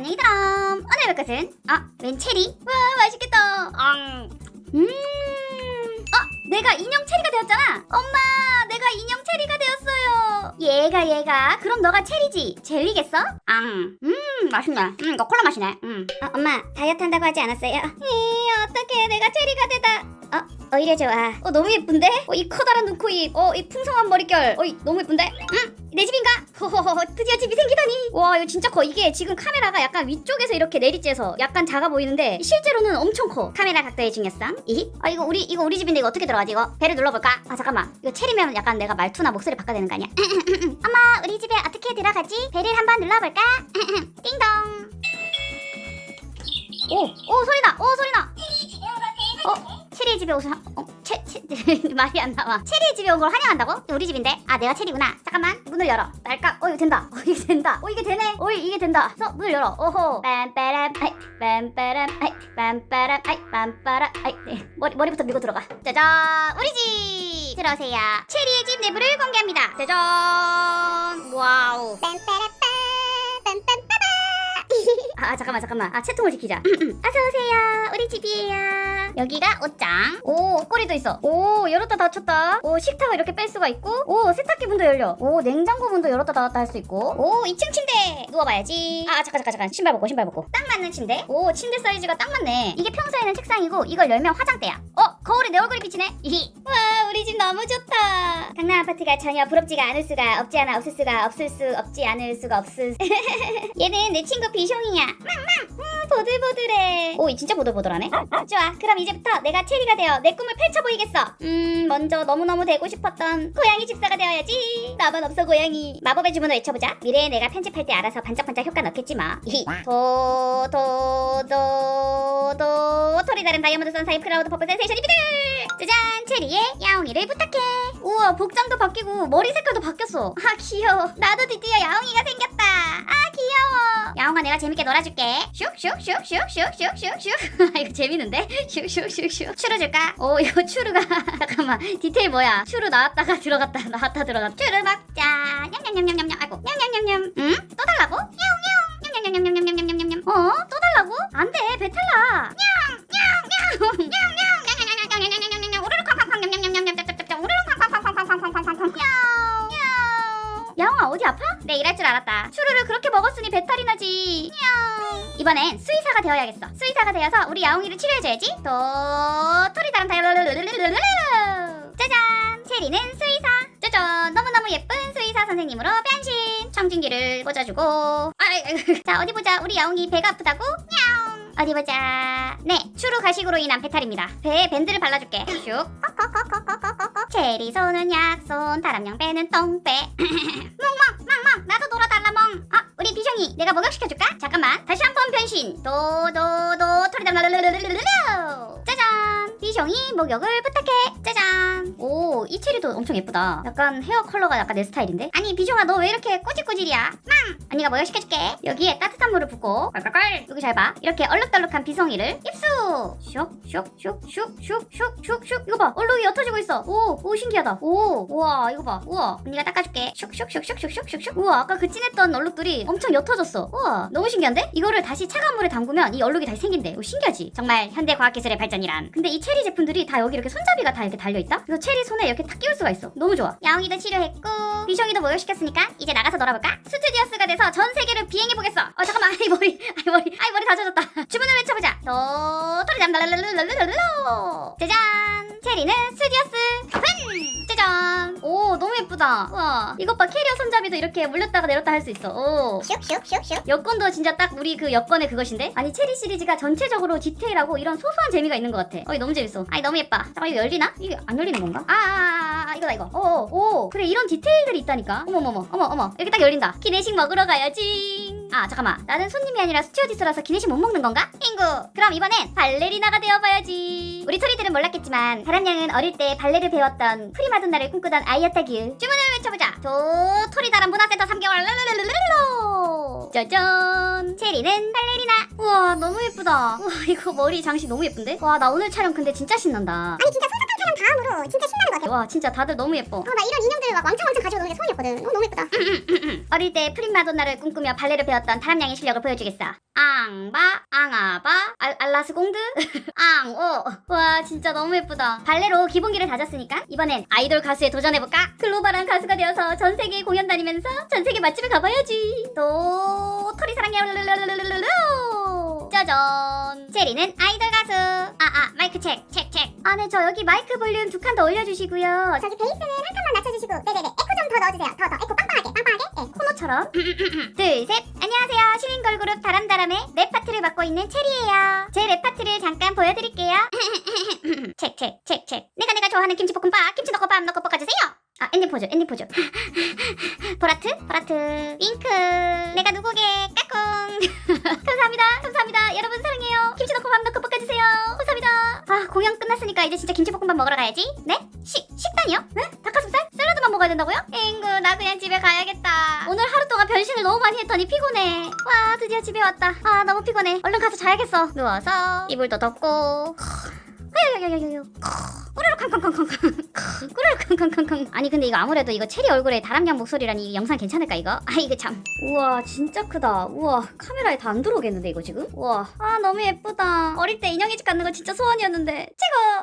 안녕히 드럼 오늘 볼 것은 아 웬 체리 와 맛있겠다 앙. 음. 어 내가 인형 체리가 되었잖아 엄마 내가 인형 체리가 되었어요 얘가 얘가 그럼 너가 체리지 젤리겠어? 앙. 음 맛있네 음 이거 콜라 맛이네 음. 어, 엄마 다이어트 한다고 하지 않았어요? 이 어떡해 내가 체리가 되다 어 오히려 좋아. 어 너무 예쁜데? 어 이 커다란 눈코입 어 이 풍성한 머릿결. 어이 너무 예쁜데? 음, 내 집인가? 호호호 드디어 집이 생기다니. 와 이거 진짜 커. 이게 지금 카메라가 약간 위쪽에서 이렇게 내리쬐서 약간 작아 보이는데 실제로는 엄청 커. 카메라 각도의 중요성. 이히 아 이거 우리 이거 우리 집인데 이거 어떻게 들어가지 이거? 배를 눌러볼까? 아 잠깐만. 이거 체리면 약간 내가 말투나 목소리 바꿔야 되는 거 아니야? 엄마 우리 집에 어떻게 들어가지? 배를 한번 눌러볼까? 띵동. 오 오 소리나 오 소리나 어 체리 집에 오서 어, 채, 채, 말이 안 나와. 체리 집에 온 걸 환영한다고? 우리 집인데. 아, 내가 체리구나. 잠깐만. 문을 열어. 날깍. 어, 이거 된다. 어, 이게 된다. 어, 이게 되네. 어, 이게 된다. 그래서 문을 열어. 오호. 빰빠람. 아이. 빰빠람. 아이. 빰빠람. 아이. 빰빠람. 아이. 네. 머리 머리부터 밀고 들어가. 짜잔. 우리 집. 들어오세요. 체리의 집 내부를 공개합니다. 짜잔. 와우. 아 잠깐만 잠깐만. 아 채통을 지키자. 어서 오세요. 우리 집이에요. 여기가 옷장. 오 옷걸이도 있어. 오 열었다 닫혔다. 오 식탁을 이렇게 뺄 수가 있고. 오 세탁기 문도 열려. 오 냉장고 문도 열었다 닫았다 할 수 있고. 오 2층 침대 누워봐야지. 아 잠깐 잠깐 잠깐. 신발 벗고 신발 벗고. 딱 맞는 침대? 오 침대 사이즈가 딱 맞네. 이게 평소에는 책상이고 이걸 열면 화장대야 어 거울에 내 얼굴이 비치네. 이히. 와 우리 집 너무 좋다. 강남 아파트가 전혀 부럽지가 않을 수가 없지 않아 없을 수가 없을 수 없지 않을 수가 없을 얘는 내 친구 비숑이야. 맘맘 오 진짜 보들보들하네. 좋아 그럼 이제부터 내가 체리가 되어 내 꿈을 펼쳐 보이겠어. 음 먼저 너무너무 되고 싶었던 고양이 집사가 되어야지. 나만 없어 고양이. 마법의 주문을 외쳐보자. 미래에 내가 편집할 때 알아서 반짝반짝 효과 넣겠지 뭐도도도도 털이 다른 다이아몬드 선사의 프라우드 퍼플 센세이션 이비들! 짜잔 체리의 야옹이를 부탁해. 우와 복장도 바뀌고 머리 색깔도 바뀌었어. 아 귀여워. 나도 드디어 야옹이가 생겼다. 아 귀여워. 야옹아 내가 재밌게 놀아줄게. 슉슉슉슉슉슉슉슉. 아 이거 재밌는데? 슉슉슉슉. 추루 줄까? 오 이거 추루가 잠깐만. 디테일 뭐야? 추루 나왔다가 들어갔다 나왔다 들어갔다 추루 먹자. 냠냠냠냠냠냠. 아이고 냠냠냠냠. 응? 또 달라고? 야옹 야옹 냠냠냠냠냠냠냠냠. 어? 또 달라고? 안 돼 배탈나. 냠 먹었으니 배탈이 나지. 이번엔 수의사가 되어야겠어. 수의사가 되어서 우리 야옹이를 치료해줘야지. 또 토리다람 다이얼 짜잔. 체리는 수의사. 짜잔. 너무너무 예쁜 수의사 선생님으로 변신. 청진기를 꽂아주고. 자 어디 보자. 우리 야옹이 배가 아프다고? 야옹. 어디 보자. 네, 추루 가식으로 인한 배탈입니다. 배에 밴드를 발라줄게. 슉. 체리 손은 약손, 다람양 배는 똥배. 멍멍, 우리 비숑이 내가 목욕시켜줄까? 잠깐만, 다시 한 번 변신. 도도도 토리담 짜잔. 비숑이 목욕을 부탁해. 오, 이 체리도 엄청 예쁘다. 약간 헤어 컬러가 약간 내 스타일인데? 아니, 비숑아, 너 왜 이렇게 꼬질꼬질이야? 망! 언니가 목욕시켜줄게. 여기에 따뜻한 물을 붓고, 깔깔깔. 여기 잘 봐. 이렇게 얼룩덜룩한 비숑이를 입수. 슉, 슉, 슉, 슉, 슉, 슉, 슉, 슉. 이거 봐. 얼룩이 옅어지고 있어. 오, 오, 신기하다. 오, 우와, 이거 봐. 우와. 언니가 닦아줄게. 슉, 슉, 슉, 슉, 슉, 슉, 슉, 슉. 우와, 아까 그 진했던 얼룩들이 엄청 옅어졌어. 우와, 너무 신기한데? 이거를 다시 차가운 물에 담그면 이 얼룩이 다시 생긴대. 오, 신기하지? 정말 현대 과학기술의 발전이란. 근데 이 체리 제품들이 다 여기 이렇게 손잡이가 다 이렇게 달려있다? 그래서 체리 손에 이렇게 탁 끼울 수가 있어. 너무 좋아. 야옹이도 치료했고, 비숑이도 목욕시켰으니까 이제 나가서 놀아볼까? 스튜디오스가 돼서 전 세계를 비행해보겠어. 어, 잠깐만. 아이, 머리. 아이, 머리. 아이, 머리 다 젖었다. 주문을 외쳐보자. 도, 토리담, 랄랄랄랄랄랄랄 짜잔. 체리는 스튜디오스. 오픈! 짜잔. 오, 예쁘다. 우와. 이것 봐. 캐리어 손잡이도 이렇게 물렸다가 내렸다 할 수 있어. 오. 슉슉슉슉 여권도 진짜 딱 우리 그 여권의 그것인데? 아니 체리 시리즈가 전체적으로 디테일하고 이런 소소한 재미가 있는 것 같아. 어이 너무 재밌어. 아니 너무 예뻐. 잠깐 이거 열리나? 이게 안 열리는 건가? 아, 아, 아, 아 이거다 이거. 오, 오, 그래 이런 디테일들이 있다니까. 어머머머, 어머 어머 이렇게 딱 열린다. 기내식 먹으러 가야지. 아 잠깐만. 나는 손님이 아니라 스튜어디스라서 기내식 못 먹는 건가? 친구. 그럼 이번엔 발레리나가 되어봐야지. 우리 토리들은 몰랐겠지만 다람양은 어릴 때 발레를 배웠던 프리마돈나를 꿈꾸던 아이였다규 주문을 외쳐보자. 조 토리다람 문화센터 3개월. 랄랄랄랄랄랄 짜잔. 체리는 발레리나. 우와 너무 예쁘다. 우와 이거 머리 장식 너무 예쁜데? 와 나 오늘 촬영 근데 진짜 신난다. 아니 진짜 솜 촬영 다음으로 진짜 신나는 것 같아. 와 진짜 다들 너무 예뻐 어, 나 이런 인형들 막 왕창 왕창 가지고 노는 게 소원이었거든. 어, 너무 예쁘다. 어릴 때 프림마돈나를 꿈꾸며 발레를 배웠던 다람양의 실력을 보여주겠어 앙바 앙아바 알, 알라스 공드 앙오 와 진짜 너무 예쁘다 발레로 기본기를 다졌으니까 이번엔 아이돌 가수에 도전해볼까? 글로벌한 가수가 되어서 전 세계 공연 다니면서 전 세계 맛집을 가봐야지 또 토리 사랑해 룰루루루루루 루 짜잔 체리는 아이돌 가수. 아아 마이크 책책 책. 아 네 저 여기 마이크 볼륨 두 칸 더 올려주시고요. 저기 베이스는 한 칸만 낮춰주시고, 네네네. 에코 좀 더 넣어주세요. 더, 더. 에코 빵빵하게, 빵빵하게. 네. 코너처럼. 둘셋. 안녕하세요. 신인 걸 그룹 다람다람의 랩 파트를 맡고 있는 체리예요. 제 랩 파트를 잠깐 보여드릴게요. 책책책책. 내가 내가 좋아하는 김치볶음밥 김치 넣고 밥 넣고 볶아주세요. 아 엔딩 포즈 엔딩 포즈. 보라트 보라트. 윙크 여러분 사랑해요. 김치 넣고 밥 넣고 볶아주세요. 감사합니다 아 공연 끝났으니까 이제 진짜 김치볶음밥 먹으러 가야지. 네? 식 식단이요? 응? 닭가슴살? 샐러드만 먹어야 된다고요? 앵구 나 그냥 집에 가야겠다. 오늘 하루 동안 변신을 너무 많이 했더니 피곤해. 와 드디어 집에 왔다. 아 너무 피곤해. 얼른 가서 자야겠어. 누워서 이불도 덮고. 야야야야야야 꾸르르 쾅쾅쾅쾅 꾸르르 쾅쾅쾅쾅 아니 근데 이거 아무래도 이거 체리 얼굴에 다람양 목소리라니 이 영상 괜찮을까 이거? 아 이거 참. 우와 진짜 크다. 우와 카메라에 다 안 들어오겠는데 이거 지금? 우와. 아 너무 예쁘다. 어릴 때 인형의 집 가는 거 진짜 소원이었는데. 최고